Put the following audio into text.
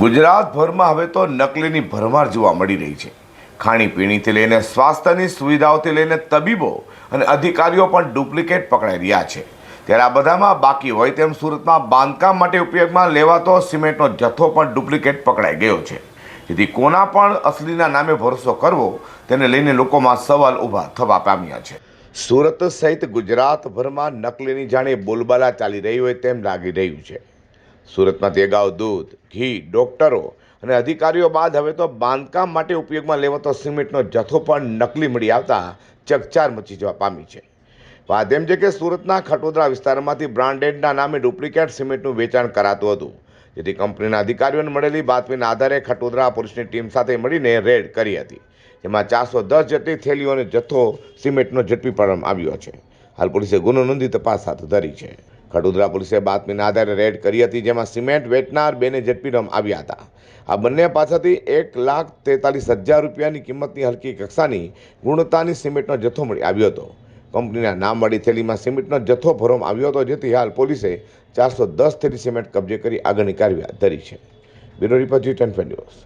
ગુજરાતભરમાં હવે તો નકલીની ભરમાર જોવા મળી રહી છે. ખાણીપીણીથી લઈને સ્વાસ્થ્યની સુવિધાઓથી લઈને તબીબો અને અધિકારીઓ પણ ડુપ્લિકેટ પકડાઈ રહ્યા છે. ત્યારે આ બધામાં બાકી હોય તેમ સુરતમાં બાંધકામ માટે ઉપયોગમાં લેવાતો સિમેન્ટનો જથ્થો પણ ડુપ્લિકેટ પકડાઈ ગયો છે. જેથી કોના પણ અસલીના નામે ભરોસો કરવો તેને લઈને લોકોમાં સવાલ ઊભા થવા પામ્યા છે. સુરત સહિત ગુજરાતભરમાં નકલીની જાણે બોલબાલા ચાલી રહી હોય તેમ લાગી રહ્યું છે. સુરતમાંથી અગાઉ દૂધ, ઘી, ડોક્ટરો અને અધિકારીઓ બાદ હવે તો બાંધકામ માટે ઉપયોગમાં લેવાતો સિમેન્ટનો જથ્થો પણ નકલી મળી આવતા ચકચાર મચી જવા પામી છે. વાત એમ છે કે સુરતના ખટોદરા વિસ્તારમાંથી બ્રાન્ડેડના નામે ડુપ્લિકેટ સિમેન્ટનું વેચાણ કરાતું હતું. જેથી કંપનીના અધિકારીઓને મળેલી બાતમીના આધારે ખટોદરા પોલીસની ટીમ સાથે મળીને રેડ કરી હતી. જેમાં ચારસો દસ જેટલી થેલીઓનો જથ્થો સિમેન્ટનો ઝડપી પાડવામાં આવ્યો છે. હાલ પોલીસે ગુનો નોંધી તપાસ હાથ ધરી છે. ખડોદરા પોલીસે બાતમીના આધારે રેડ કરી હતી, જેમાં સિમેન્ટ વેચનાર બેને ઝડપી કરવામાં આવ્યા હતા. આ બંને પાસેથી એક લાખ તેતાલીસ હજાર રૂપિયાની કિંમતની હલકી કક્ષાની ગુણવત્તાની સિમેન્ટનો જથ્થો મળી આવ્યો હતો. કંપનીના નામવાળી થેલીમાં સિમેન્ટનો જથ્થો ભરવામાં આવ્યો હતો, જેથી હાલ પોલીસે ચારસો દસ થેલી સિમેન્ટ કબજે કરી આગળની કાર્યવાહી ધરી છે. Bureau report G twenty news.